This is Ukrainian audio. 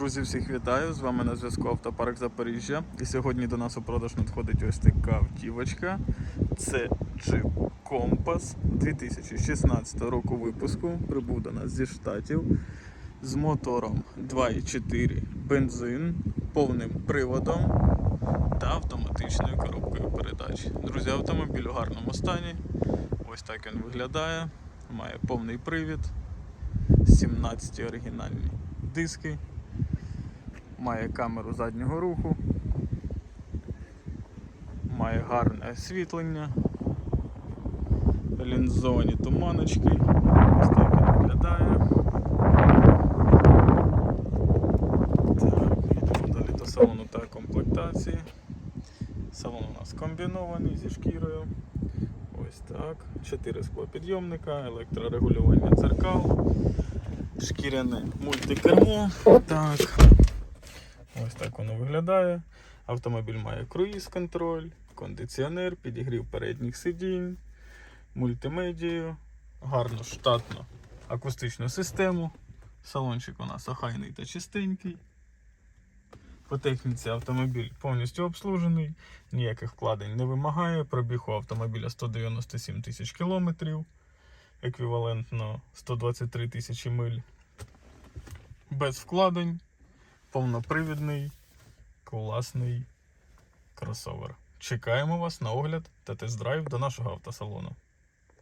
Друзі, всіх вітаю! З вами на зв'язку Автопарк Запоріжжя. І сьогодні до нас у продаж надходить ось така автівочка. Це Jeep Compass 2016 року випуску. Прибув до нас зі штатів з мотором 2.4 бензин, повним приводом та автоматичною коробкою передач. Друзі, автомобіль у гарному стані. Ось так він виглядає. Має повний привід, 17 оригінальні диски, має камеру заднього руху, має гарне освітлення, лінзовані туманочки. Ось так він виглядає. Так, йдемо далі до салону та комплектації. Салон у нас комбінований зі шкірою. Ось так. Чотири склопідйомника, електрорегулювання дзеркал, шкіряне мультикермо. Так. Ось так воно виглядає. Автомобіль має круїз-контроль, кондиціонер, підігрів передніх сидінь, мультимедію, гарну штатну акустичну систему. Салончик у нас охайний та чистенький. По техніці автомобіль повністю обслужений, ніяких вкладень не вимагає. Пробіг у автомобіля 197 тисяч кілометрів, еквівалентно 123 тисячі миль. Без вкладень, повнопривідний, класний кросовер. Чекаємо вас на огляд та тест-драйв до нашого автосалону.